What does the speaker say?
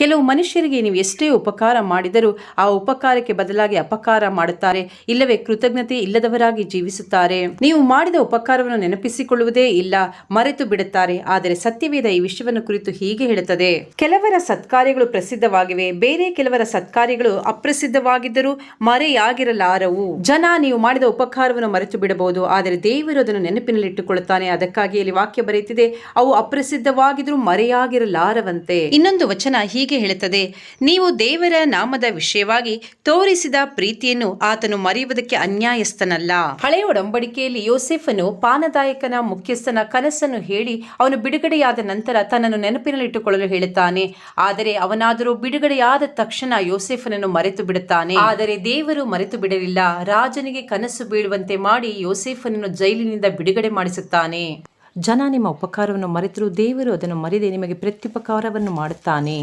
ಕೆಲವು ಮನುಷ್ಯರಿಗೆ ನೀವು ಎಷ್ಟೇ ಉಪಕಾರ ಮಾಡಿದರೂ ಆ ಉಪಕಾರಕ್ಕೆ ಬದಲಾಗಿ ಅಪಕಾರ ಮಾಡುತ್ತಾರೆ. ಇಲ್ಲವೇ ಕೃತಜ್ಞತೆ ಇಲ್ಲದವರಾಗಿ ಜೀವಿಸುತ್ತಾರೆ. ನೀವು ಮಾಡಿದ ಉಪಕಾರವನ್ನು ನೆನಪಿಸಿಕೊಳ್ಳುವುದೇ ಇಲ್ಲ, ಮರೆತು ಬಿಡುತ್ತಾರೆ. ಆದರೆ ಸತ್ಯವೇದ ಈ ವಿಷಯವನ್ನು ಕುರಿತು ಹೀಗೆ ಹೇಳುತ್ತದೆ. ಕೆಲವರ ಸತ್ಕಾರ್ಯಗಳು ಪ್ರಸಿದ್ಧವಾಗಿವೆ, ಬೇರೆ ಕೆಲವರ ಸತ್ಕಾರ್ಯಗಳು ಅಪ್ರಸಿದ್ಧವಾಗಿದ್ದರೂ ಮರೆಯಾಗಿರಲಾರವು. ಜನ ನೀವು ಮಾಡಿದ ಉಪಕಾರವನ್ನು ಮರೆತು ಬಿಡಬಹುದು, ಆದರೆ ದೇವರು ಅದನ್ನು ನೆನಪಿನಲ್ಲಿಟ್ಟುಕೊಳ್ಳುತ್ತಾನೆ. ಅದಕ್ಕಾಗಿ ಇಲ್ಲಿ ವಾಕ್ಯ ಬರೆಯುತ್ತಿದೆ, ಅವು ಅಪ್ರಸಿದ್ಧವಾಗಿದ್ರೂ ಮರೆಯಾಗಿರಲಾರವಂತೆ. ಇನ್ನೊಂದು ವಚನ ಹೀಗೆ ಹೇಳುತ್ತದೆ, ನೀವು ದೇವರ ನಾಮದ ವಿಷಯವಾಗಿ ತೋರಿಸಿದ ಪ್ರೀತಿಯನ್ನು ಆತನು ಮರೆಯುವುದಕ್ಕೆ ಅನ್ಯಾಯಸ್ಥನಲ್ಲ. ಹಳೆಯ ಒಡಂಬಡಿಕೆಯಲ್ಲಿ ಯೋಸೆಫನು ಪಾನದಾಯಕನ ಮುಖ್ಯಸ್ಥನ ಕನಸನ್ನು ಹೇಳಿ ಅವನು ಬಿಡುಗಡೆಯಾದ ನಂತರ ತನ್ನನ್ನು ನೆನಪಿನಲ್ಲಿಟ್ಟುಕೊಳ್ಳಲು ಹೇಳುತ್ತಾನೆ. ಆದರೆ ಅವನಾದರೂ ಬಿಡುಗಡೆಯಾದ ತಕ್ಷಣ ಯೋಸೆಫನನ್ನು ಮರೆತು ಬಿಡುತ್ತಾನೆ. ಆದರೆ ದೇವರು ಮರೆತು ಬಿಡಲಿಲ್ಲ. ರಾಜನಿಗೆ ಕನಸು ಬೀಳುವಂತೆ ಮಾಡಿ ಯೋಸೆಫನನ್ನು ಜೈಲಿನಿಂದ ಬಿಡುಗಡೆ ಮಾಡಿಸುತ್ತಾನೆ. ಜನ ನಿಮ್ಮ ಉಪಕಾರವನ್ನು ಮರೆತರೂ ದೇವರು ಅದನ್ನು ಮರೆದೇ ನಿಮಗೆ ಪ್ರತ್ಯುಪಕಾರವನ್ನು ಮಾಡುತ್ತಾನೆ.